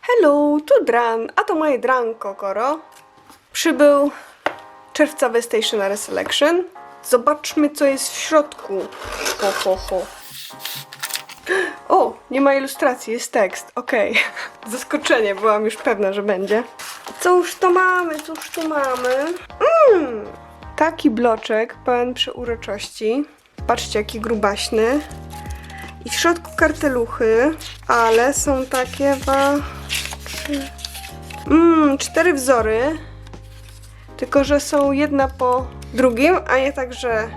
Hello, tu Dran, a to moje Dran Kokoro. Przybył czerwcowy Stationery Selection. Zobaczmy, co jest w środku. Ho, ho, ho. O, nie ma ilustracji, jest tekst. Okej. Zaskoczenie, byłam już pewna, że będzie. Cóż to mamy, cóż tu mamy? Mm, taki bloczek pełen przeuroczości. Patrzcie, jaki grubaśny. I w środku karteluchy, ale są takie dwa, trzy, mm, cztery wzory. Tylko, że są jedna po drugim, a nie tak, że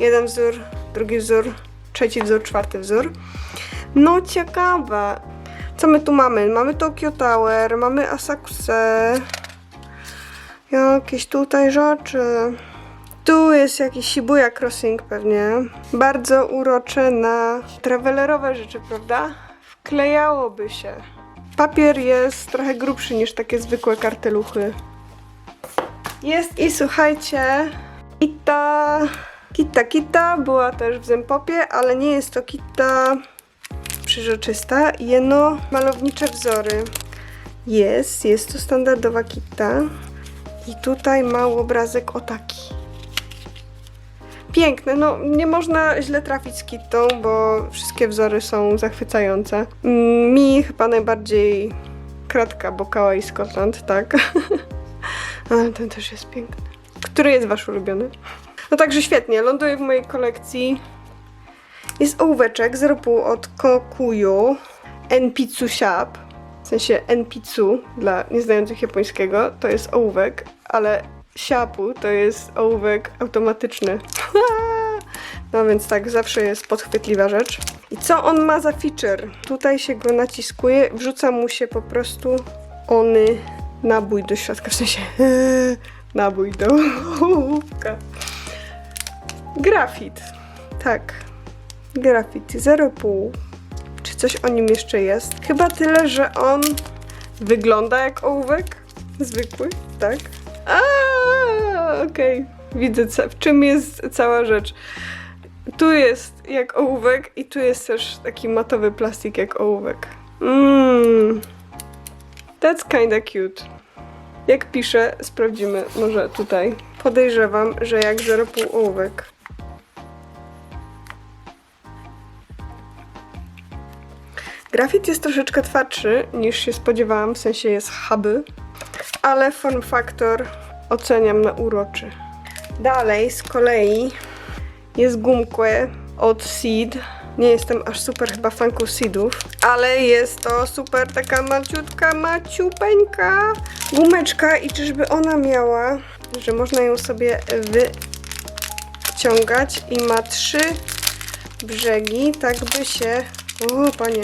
jeden wzór, drugi wzór, trzeci wzór, czwarty wzór. No ciekawe. Co my tu mamy? Mamy Tokyo Tower, mamy Asakuse. Jakieś tutaj rzeczy. Tu jest jakiś Shibuya Crossing pewnie. Bardzo urocze na travelerowe rzeczy, prawda? Wklejałoby się. Papier jest trochę grubszy niż takie zwykłe karteluchy. Jest i słuchajcie, kita, kita, kita była też w Zempopie, ale nie jest to kita przeźroczysta, jeno malownicze wzory. Jest, jest to standardowa kita. I tutaj mały obrazek o taki. Piękne, no nie można źle trafić z kitą, bo wszystkie wzory są zachwycające. Mm, Mi chyba najbardziej kratka, bo Kawaii Scotland, tak. Ale ten też jest piękny. Który jest wasz ulubiony? No także świetnie, ląduje w mojej kolekcji. Jest ołóweczek 0,5 od Kokuyu Enpitsu Shop. W sensie Enpitsu dla nieznających japońskiego to jest ołówek, ale Siapu to jest ołówek automatyczny. No więc tak, zawsze jest podchwytliwa rzecz. I co on ma za feature? Tutaj się go naciskuje, wrzuca mu się po prostu ony nabój do środka, w sensie nabój do ołówka. Grafit. Tak. Grafit 0,5. Czy coś o nim jeszcze jest? Chyba tyle, że on wygląda jak ołówek. Zwykły, tak? A, okej. Widzę, w czym jest cała rzecz. Tu jest jak ołówek i tu jest też taki matowy plastik jak ołówek. Mmm. That's kinda cute. Jak piszę, sprawdzimy może tutaj. Podejrzewam, że jak 0,5 ołówek. Grafit jest troszeczkę twardszy niż się spodziewałam, w sensie jest huby, ale form factor oceniam na uroczy. Dalej z kolei jest gumkłe od Seed. Nie jestem aż super chyba fanką Seedów, ale jest to super taka maciutka, maciupeńka gumeczka i czyżby ona miała, że można ją sobie wyciągać i ma trzy brzegi, tak by się... O, panie,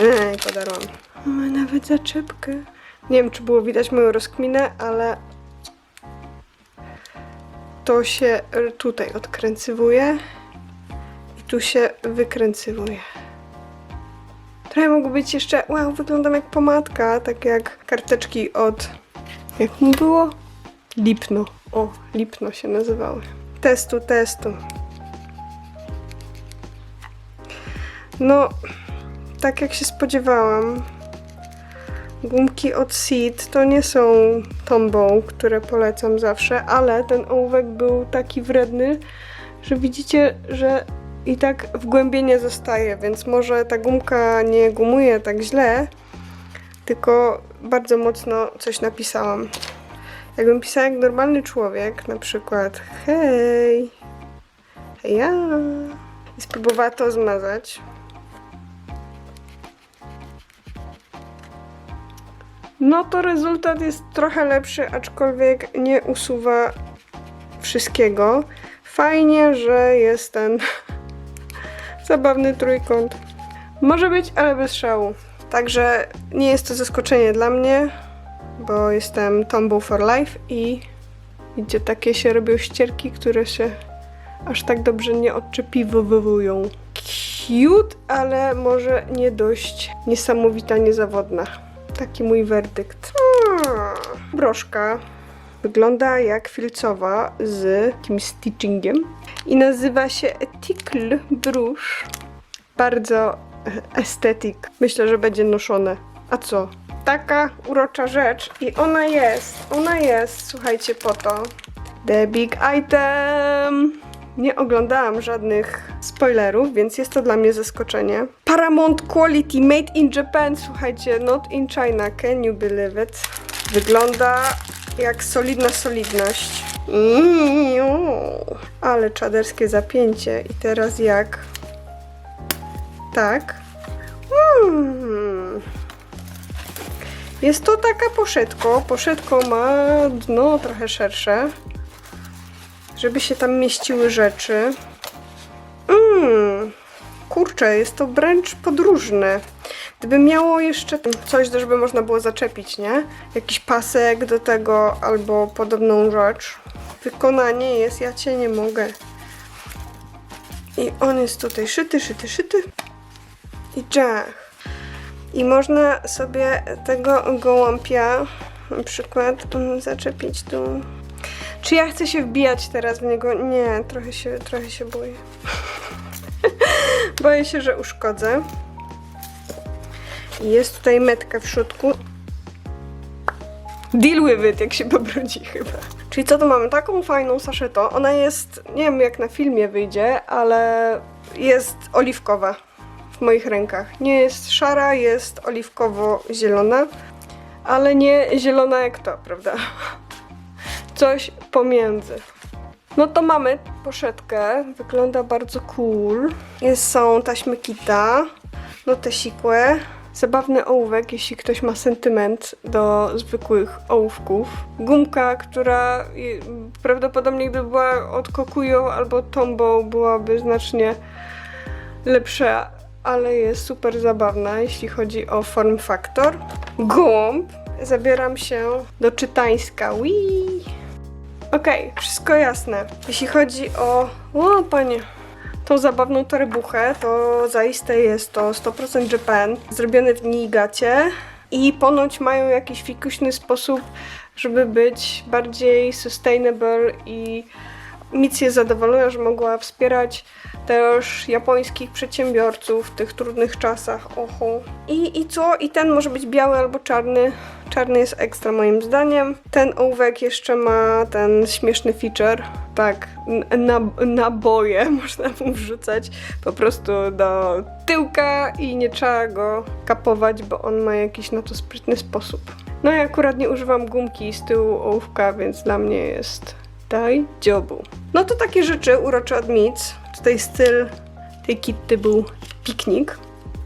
Ej, podarłam. Ma nawet zaczepkę. Nie wiem, czy było widać moją rozkminę, ale to się tutaj odkręcywuje i tu się wykręcywuje. Trochę mogło być jeszcze, wow, wyglądam jak pomadka, tak jak karteczki od, jak mu było? Lipno. O, Lipno się nazywały. Testu, testu. No, tak jak się spodziewałam, gumki od Seed to nie są tombą, które polecam zawsze, ale ten ołówek był taki wredny, że widzicie, że i tak wgłębienie zostaje, więc może ta gumka nie gumuje tak źle, tylko bardzo mocno coś napisałam. Jakbym pisała jak normalny człowiek, na przykład hej, hej ja, i spróbowała to zmazać, No to rezultat jest trochę lepszy, aczkolwiek nie usuwa wszystkiego. Fajnie, że jest ten zabawny trójkąt. Może być, ale bez szału. Także nie jest to zaskoczenie dla mnie, bo jestem Tombow for Life i widzicie, takie się robią ścierki, które się aż tak dobrze nie odczepiwują. Cute, ale może nie dość niesamowita, niezawodna. Taki mój werdykt. Hmm. Broszka wygląda jak filcowa z jakimś stitchingiem i nazywa się Eticle Brush. Bardzo estetyk. Myślę, że będzie noszone. A co? Taka urocza rzecz i ona jest, ona jest, słuchajcie, po to. The big item! Nie oglądałam żadnych spoilerów, więc jest to dla mnie zaskoczenie. Paramount Quality Made in Japan, słuchajcie, not in China, can you believe it? Wygląda jak solidna solidność. Iu, Ale czaderskie zapięcie. I teraz jak? Tak. Hmm. Jest to taka poszetko. Poszetko ma dno trochę szersze, żeby się tam mieściły rzeczy. Mmm. Kurczę, jest to wręcz podróżne. Gdyby miało jeszcze coś, żeby można było zaczepić, nie? Jakiś pasek do tego albo podobną rzecz. Wykonanie jest, ja cię nie mogę. I on jest tutaj szyty, szyty, szyty. I dżach. I można sobie tego gołąbia na przykład mm, zaczepić tu. Czy ja chcę się wbijać teraz w niego? Nie, trochę się, trochę się boję. boję się, że uszkodzę. Jest tutaj metka w środku. Deal with it, jak się pobrudzi chyba. Czyli co tu mamy? Taką fajną saszetę. Ona jest, nie wiem jak na filmie wyjdzie, ale jest oliwkowa w moich rękach. Nie jest szara, jest oliwkowo-zielona, ale nie zielona jak to, prawda? Coś pomiędzy. No to mamy poszetkę, wygląda bardzo cool. Jest, są taśmy kita, no te sikłe, zabawny ołówek, jeśli ktoś ma sentyment do zwykłych ołówków. Gumka, która prawdopodobnie gdyby była od albo Tombow byłaby znacznie lepsza, ale jest super zabawna, jeśli chodzi o form factor. Gumb. Zabieram się do czytańska. Wii. Okej, wszystko jasne. Jeśli chodzi o... O, panie. Tą zabawną torebuchę, to zaiste jest to 100% Japan, zrobione w Niigacie i ponoć mają jakiś fikuśny sposób, żeby być bardziej sustainable i misję zadowolona, że mogła wspierać też japońskich przedsiębiorców w tych trudnych czasach. Oho. I, I co? I ten może być biały albo czarny. Czarny jest ekstra moim zdaniem. Ten ołówek jeszcze ma ten śmieszny feature. Tak, na, naboje można mu wrzucać po prostu do tyłka i nie trzeba go kapować, bo on ma jakiś na to sprytny sposób. No ja akurat nie używam gumki z tyłu ołówka, więc dla mnie jest daj dziobu. No to takie rzeczy urocze od Mic. Tutaj styl tej kitty był piknik.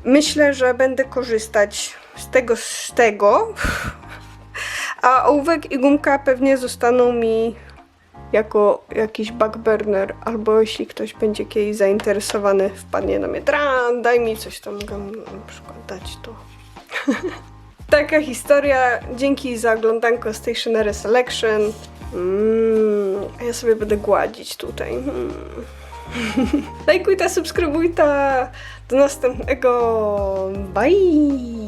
Myślę, że będę korzystać z tego, z tego. A ołówek i gumka pewnie zostaną mi jako jakiś backburner, albo jeśli ktoś będzie kiedyś zainteresowany, wpadnie na mnie, daj mi coś tam, mogę na przykład dać to. Taka historia. Dzięki za oglądanko Stationery Selection. Mm, ja sobie będę gładzić tutaj. Mm. Subskrybuj ta. Do następnego. Bye!